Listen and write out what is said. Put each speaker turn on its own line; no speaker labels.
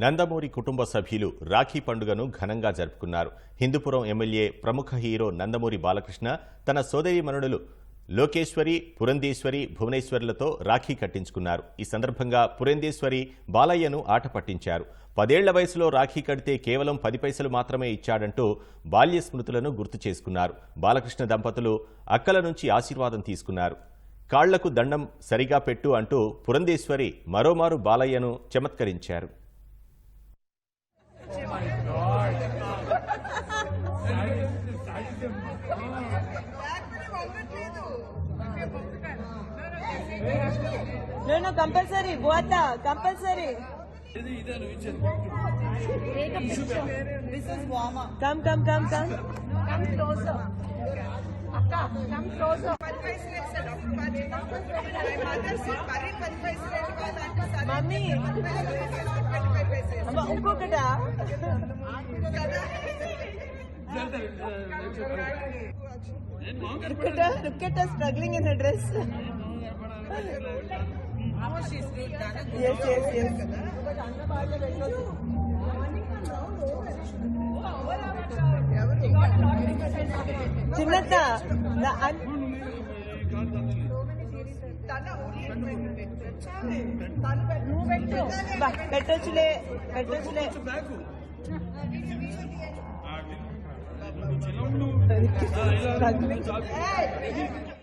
నందమూరి కుటుంబ సభ్యులు రాఖీ పండుగను ఘనంగా జరుపుకున్నారు. హిందూపురం ఎమ్మెల్యే ప్రముఖ హీరో నందమూరి బాలకృష్ణ తన సోదరి మనుడులు లోకేశ్వరి పురంధేశ్వరి భువనేశ్వర్లతో రాఖీ కట్టించుకున్నారు. ఈ సందర్భంగా పురంధేశ్వరి బాలయ్యను ఆట పట్టించారు. పదేళ్ళ వయసులో రాఖీ కడితే కేవలం పది పైసలు మాత్రమే ఇచ్చాడంటూ బాల్య స్మృతులను గుర్తు చేసుకున్నారు. బాలకృష్ణ దంపతులు అక్కల నుంచి ఆశీర్వాదం తీసుకున్నారు. కాళ్ళకు దండం సరిగా పెట్టు అంటూ పురంధేశ్వరి మరోమారు బాలయ్యను చమత్కరించారు.
మై మదర్ సెడ్ మరి పది పైసలు వేసుకోవాలంటే సరే
mummy ఇంకొకటా? రుక్కట రుక్కట struggling in dress yes yes yes చిన్నత్త నా అన్-
తన ఊరి పెట్టాలి తను పెట్టు నువ్వు పెట్టు
బా, పెట్టొచ్చులే పెట్టొచ్చులే Hey!